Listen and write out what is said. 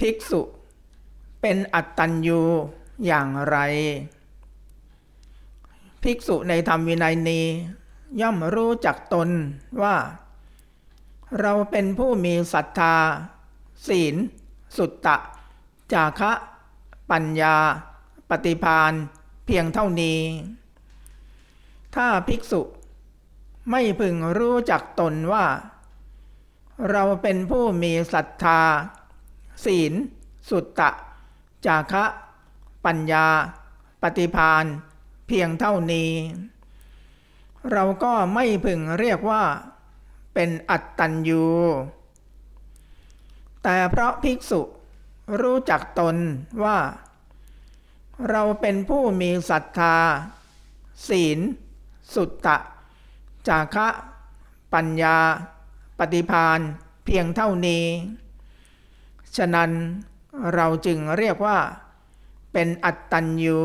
ภิกษุเป็นอัตตัญญูอย่างไร ภิกษุในธรรมวินัยนี้ ย่อมรู้จักตนว่า เราเป็นผู้มีศรัทธา ศีล สุตตะ จาคะ ปัญญา ปฏิพานเพียงเท่านี้ ถ้าภิกษุไม่พึงรู้จักตนว่า เราเป็นผู้มีศรัทธา ศีล สุตตะ จาคะ ปัญญา ปฏิพานเพียงเท่านี้ เราก็ไม่พึงเรียกว่า เป็นอัตตัญญูแต่เพราะภิกษุรู้จักตนว่า เราเป็นผู้มีศรัทธา ศีล สุตตะ จาคะ ปัญญา ปฏิพานเพียงเท่านี้ ฉะนั้นเราจึงเรียกว่า เป็นอัตตัญญู